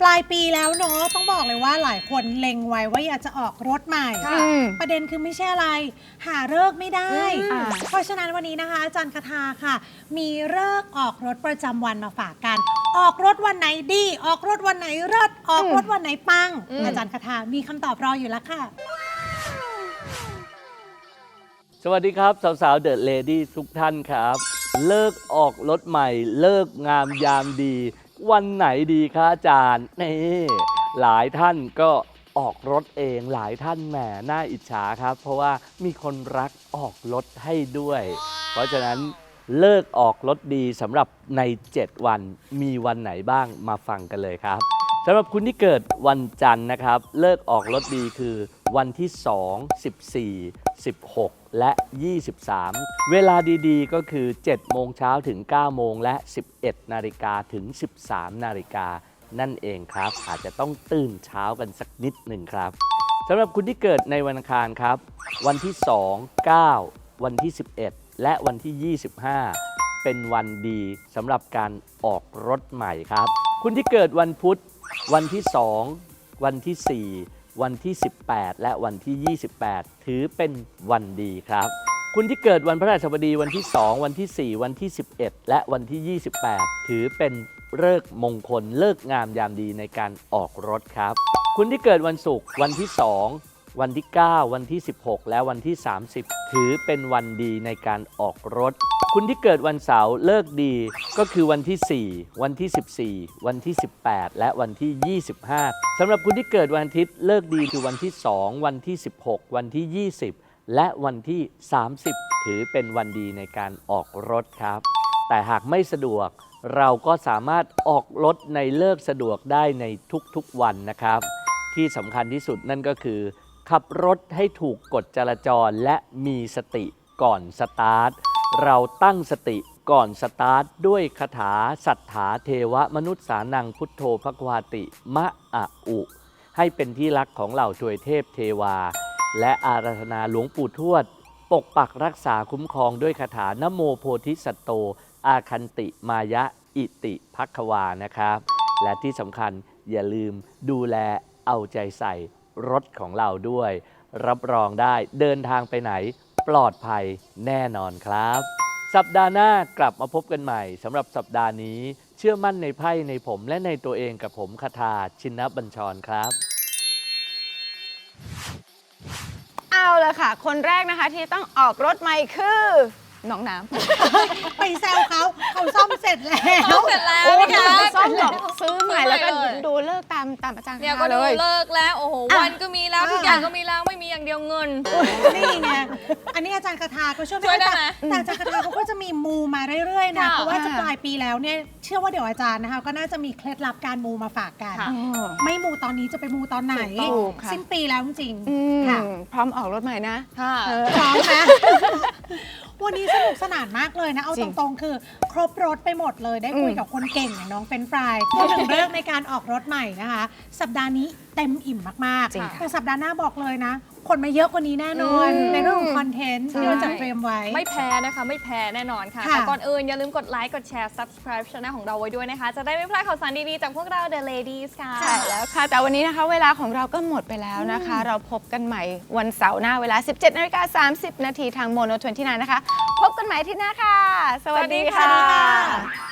ปลายปีแล้วเนาะต้องบอกเลยว่าหลายคนเล็งไว้ว่าอยากจะออกรถใหม่ ค่ะอืมประเด็นคือไม่ใช่อะไร หาเลิกษ์ไม่ได้ อืม เพราะฉะนั้นวันนี้นะคะ อาจารย์คาทาค่ะ มีเลิกษ์ออกรถประจำวันมาฝากกัน ออกรถวันไหนดี ออกรถวันไหนเลิศออกรถวันไหนปัง อืม อาจารย์คาทามีคำตอบรออยู่แล้วค่ะ สวัสดีครับ สาวๆเดอะเลดี้ทุกท่านครับ เลิกออกรถใหม่ เลิกงามยามดี วันไหนดีคะอาจารย์นี่หลายท่านก็ออกรถเองหลายท่านแหมน่าอิจฉาครับ เพราะว่ามีคนรักออกรถให้ด้วย เพราะฉะนั้นเลิกออกรถดีสำหรับใน 7 วันมีวันไหนบ้างมาฟังกันเลยครับสำหรับคุณที่เกิดวันจันทร์นะครับ เลิกออกรถดีคือวันที่ 2 14 16 และ 23 เวลาดีๆ ก็คือ 7 โมงเช้าถึง 9 โมงและ 11 นาฬิกาถึง 13 นาฬิกานั่นเองครับ อาจจะต้องตื่นเช้ากันสักนิดหนึ่งครับสำหรับคุณที่เกิดในวันอังคารครับ วันที่ 2 9 วันที่ 11 และวันที่ 25 เป็นวันดีสำหรับการออกรถใหม่ครับ คุณที่เกิดวันพุธ วันที่ 2 วันที่ 4 วันที่ 18 และวันที่ 28 ถือเป็นวันดีครับ คุณที่เกิดวันพระราชบดีวันที่ 2 วันที่ 4 วันที่ 11 และวันที่ 28 ถือเป็นเลิกมงคลเลิกงามยามดีในการออกรถครับ คุณที่เกิดวันศุกร์วันที่ 2 วันที่ 9 วันที่ 16 และวันที่ 30 ถือเป็นวันดีในการออกรถ คุณที่เกิดวันเสาร์เลิกดีก็คือวันที่ 4 วันที่ 14 วันที่ 18 และวันที่ 25สำหรับคุณที่เกิดวันอาทิตย์เลิกดีคือวันที่ 2 วันที่ 16 วันที่ 20 และวันที่ 30 ถือเป็นวันดีในการออกรถครับ แต่หากไม่สะดวกเราก็สามารถออกรถในเลิกสะดวกได้ในทุกๆวันนะครับ ที่สำคัญที่สุดนั่นก็คือ ขับรถให้ถูกกฎจราจรและมีสติก่อนสตาร์ท เราตั้งสติก่อนสตาร์ท ด้วยคาถาสัทธาเทวมนุษย์สานังพุทโธภควาติ มะอะอุ ให้เป็นที่รักของเหล่าทวยเทพเทวา และอาราธนาหลวงปู่ทวด ปกปักรักษาคุ้มครองด้วยคาถานโมโพธิสัตโต อาคันติมายะอิติภัควานะครับ และที่สำคัญอย่าลืมดูแลเอาใจใส่ รถของเราด้วย รับรองได้เดินทางไปไหน ปลอดภัยแน่นอนครับ สัปดาห์หน้ากลับมาพบกันใหม่สำหรับสัปดาห์นี้ เชื่อมั่นในไพ่ในผมและในตัวเองกับผมคาทาชินบัญชรครับ เอาละค่ะ คนแรกนะคะที่ต้องออกรถใหม่คือ น้องน้ำไปแซวเขาเขาซ่อมเสร็จแล้วเอาเสร็จแล้วโอ้ยพี่ไม่คะซ่อมหรอกซื้อใหม่แล้วก็ซื้อใหม่เลย ดูเลิกตามตามอาจารย์เนี่ยก็เลดูยเลิกแล้วโอ้โหอะวันก็มีแล้วอะ ทุกอย่างก็มีแล้วไม่มีอย่างเดียวเงิน นี่ไงอันนี้อาจารย์คาทาก็ช่วยช่วยได้แต่ไหมแต่อาจารย์คาทาเขาก็จะมีมูมาเรื่อยๆนะค่ะเพราะว่าจะค่ะปลายปีแล้วเนี่ยเชื่อว่าเดี๋ยวอาจารย์นะคะ ก็น่าจะมีเคล็ดลับการมูมาฝากกัน ค่ะอ๋อไม่มูตอนนี้จะไปมูตอนไหน ถูกค่ะ สิ้นปีแล้วจริงอืมๆค่ะพร้อมออกรถใหม่นะ ค่ะเออพร้อมไหม วันนี้สนุกสนานมากเลยนะ เอาจริตง รงๆ คือครบรถไปหมดเลยได้คุยอืมกับคนเก่งอย่างน้องเฟรนช์ฟรายพูดถึงเรื่องในการออกรถใหม่นะคะ สัปดาห์นี้ เต็มอิ่มมากจริงๆค่ะแต่สัปดาห์หน้าบอกเลยนะ คนมาเยอะกว่านี้แน่นอน อืม ในเรื่องของคอนเทนต์ที่เราจะเตรียมไว้ ไม่แพ้นะคะ ไม่แพ้แน่นอนค่ะ ค่ะ แต่ก่อนอื่นอย่าลืมกดไลค์ กดแชร์ subscribe ช่องของเราไว้ด้วยนะคะ จะได้ไม่พลาดข่าวสารดีๆ จากพวกเรา The Ladies ค่ะ ใช่แล้วค่ะ แต่วันนี้นะคะเวลาของเราก็หมดไปแล้วนะคะ เราพบกันใหม่วันเสาร์หน้าเวลา 17นาฬิกา30 นาทีทางโมโน29นะคะ พบกันใหม่อาที่หน้าค่ะ สวัสดีสวัสดีค่ะ ค่ะ